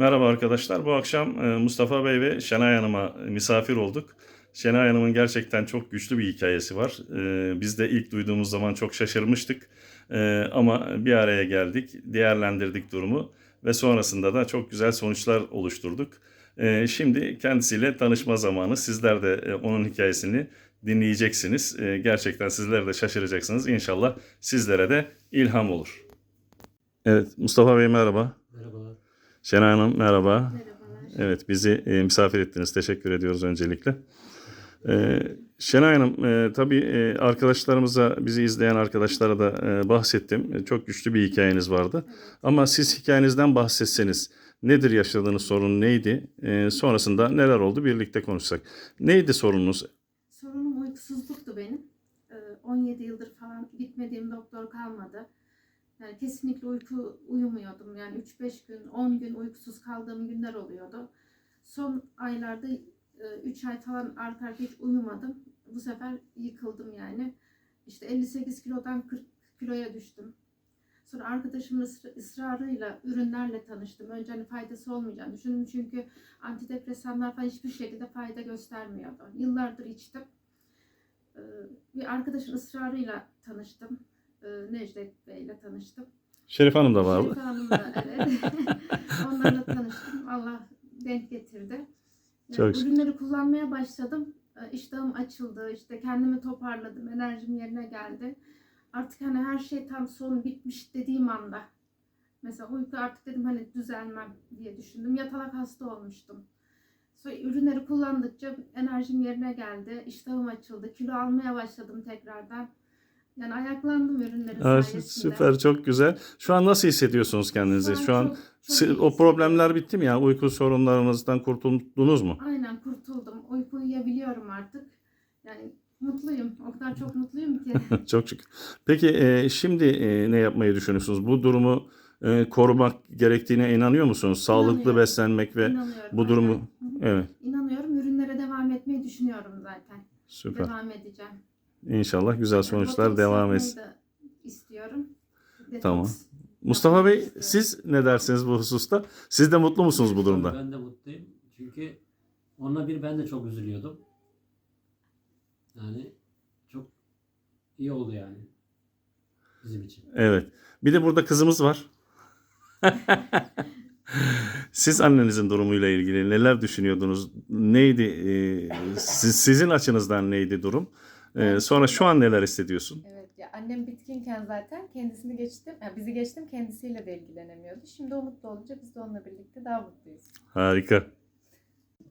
Merhaba arkadaşlar. Bu akşam e, Mustafa Bey ve Şenay Hanım'a misafir olduk. Şenay Hanım'ın gerçekten çok güçlü bir hikayesi var. E, Biz de ilk duyduğumuz zaman çok şaşırmıştık. E, Ama bir araya geldik, değerlendirdik durumu ve sonrasında da çok güzel sonuçlar oluşturduk. Şimdi kendisiyle tanışma zamanı. Sizler de onun hikayesini dinleyeceksiniz. Gerçekten sizler de şaşıracaksınız. İnşallah sizlere de ilham olur. Evet, Mustafa Bey merhaba. Merhabalar. Şenay Hanım merhaba. Merhabalar. Evet bizi e, misafir ettiniz. Teşekkür ediyoruz öncelikle. E, Şenay Hanım e, tabii e, arkadaşlarımıza, bizi izleyen arkadaşlara da e, bahsettim. E, çok güçlü bir hikayeniz vardı. Ama siz hikayenizden bahsetseniz nedir yaşadığınız sorun neydi? E, sonrasında neler oldu birlikte konuşsak. Neydi sorununuz? Sorunum uykusuzluktu benim. Ee, 17 yıldır falan gitmediğim doktor kalmadı. Yani kesinlikle uyku uyumuyordum. Yani 3-5 gün, 10 gün uykusuz kaldığım günler oluyordu. Son aylarda 3 ay falan arka arkaya hiç uyumadım. Bu sefer yıkıldım yani. İşte 58 kilodan 40 kiloya düştüm. Sonra arkadaşımın ısra- ısrarıyla ürünlerle tanıştım. Önce hani faydası olmayacağını düşündüm çünkü antidepresanlar falan hiçbir şekilde fayda göstermiyordu. Yıllardır içtim. Ee, Bir arkadaşın ısrarıyla tanıştım. Ee, Necdet Bey'le tanıştım. Şerif Hanım da vardı. Şerife Hanım'la evet. Onlarla tanıştım. Allah denk getirdi. Ee, Çok. Ürünleri kullanmaya başladım. Ee, İştahım açıldı. İşte kendimi toparladım. Enerjim yerine geldi. Artık hani her şey tam son bitmiş dediğim anda. Mesela uyku artık dedim hani düzelmem diye düşündüm. Yatalak hasta olmuştum. Sonra ürünleri kullandıkça enerjim yerine geldi. İştahım açıldı. Kilo almaya başladım tekrardan. Yani ayaklandım ürünlerin Aa, sayesinde. süper çok güzel. Şu an nasıl hissediyorsunuz kendinizi? Şu an çok- çok si- iyi o problemler bitti mi? Yani uyku sorunlarınızdan kurtuldunuz mu? Aynen kurtuldum. Uyku uyuyabiliyorum artık. Yani mutluyum. O kadar çok mutluyum ki. Çok şükür. Peki e, şimdi e, ne yapmayı düşünüyorsunuz? Bu durumu e, korumak gerektiğine inanıyor musunuz? Sağlıklı beslenmek ve bu durumu aynen. Evet İnanıyorum. Ürünlere devam etmeyi düşünüyorum zaten. süper. Devam edeceğim. İnşallah güzel sonuçlar devam etsin. istiyorum. Detoks Tamam. Mustafa Bey istiyorum. siz ne dersiniz bu hususta? Siz de mutlu musunuz bu durumda? Ben de mutluyum. Çünkü onunla bir ben de çok üzülüyordum. Yani çok iyi oldu yani. Bizim için. Evet. Bir de burada kızımız var. Siz annenizin durumuyla ilgili neler düşünüyordunuz? Neydi? e, siz- sizin açınızdan neydi durum? E, sonra şu an neler hissediyorsun? Evet ya annem bitkinken zaten kendisini geçtim, yani bizi geçtim kendisiyle de ilgilenemiyordu. Şimdi o mutlu olunca biz de onunla birlikte daha mutluyuz. Harika.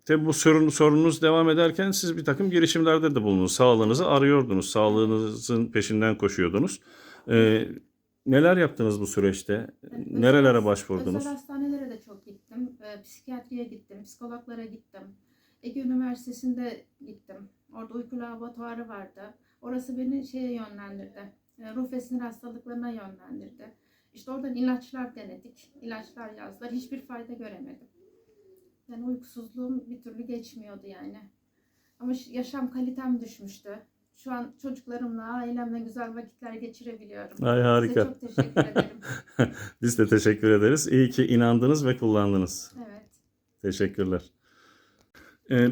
Tabii bu sorun, sorununuz devam ederken siz bir takım girişimlerde de bulundunuz. Sağlığınızı arıyordunuz. Sağlığınızın peşinden koşuyordunuz. E, neler yaptınız bu süreçte? Evet, Nerelere özel- başvurdunuz? Özel hastanelere de çok gittim. Ee, psikiyatriye gittim. Psikologlara gittim. Ege Üniversitesi'nde gittim. Orada uyku laboratuvarı vardı. Orası beni şeye yönlendirdi. E, ruh ve sinir hastalıklarına yönlendirdi. İşte oradan ilaçlar denedik. İlaçlar yazdılar. Hiçbir fayda göremedim. Yani uykusuzluğum bir türlü geçmiyordu yani. Ama yaşam kalitem düşmüştü. Şu an çocuklarımla, ailemle güzel vakitler geçirebiliyorum. Ay harika. Size çok teşekkür ederim. Biz de teşekkür ederiz. İyi ki inandınız ve kullandınız. Evet. Teşekkürler. Ee,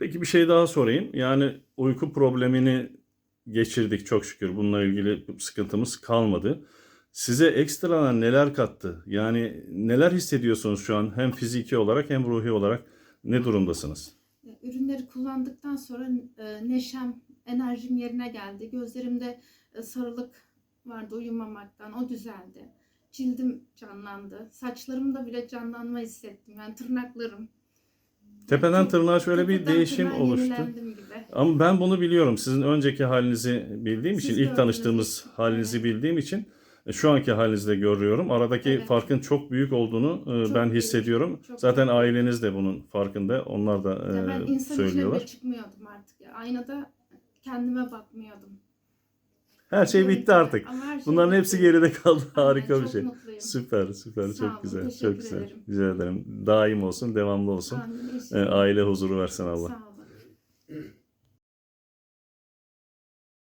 peki bir şey daha sorayım. Yani uyku problemini geçirdik çok şükür. Bununla ilgili sıkıntımız kalmadı. Size ekstradan neler kattı? Yani neler hissediyorsunuz şu an hem fiziki olarak hem ruhi olarak ne durumdasınız? Ürünleri kullandıktan sonra e, neşem, enerjim yerine geldi. Gözlerimde e, sarılık vardı uyumamaktan. O düzeldi. Cildim canlandı. Saçlarımda bile canlanma hissettim. Yani tırnaklarım. Tepeden tırnağa şöyle bir tepeden değişim tırnağa oluştu. yenilendim gibi. Ama ben bunu biliyorum. Sizin önceki halinizi bildiğim için, Siz ilk gördünüz. tanıştığımız halinizi Evet. bildiğim için e, şu anki halinizde görüyorum. Aradaki Evet. farkın çok büyük olduğunu e, Çok ben büyük, hissediyorum. çok Zaten büyük. aileniz de bunun farkında. Onlar da Ya ben e, insan içine söylüyorlar. bile çıkmıyordum artık. Ya. Aynada kendime bakmıyordum. Her şey Gerek bitti artık. Şey Bunların bitti. hepsi geride kaldı. Aynen, Harika bir şey. mutluyum. Süper, süper. Sağ çok olun, güzel. Çok güzel. ederim. Rica ederim. Daim olsun, devamlı olsun. Amin, E, inşallah. aile huzuru versin Allah. Sağ olun.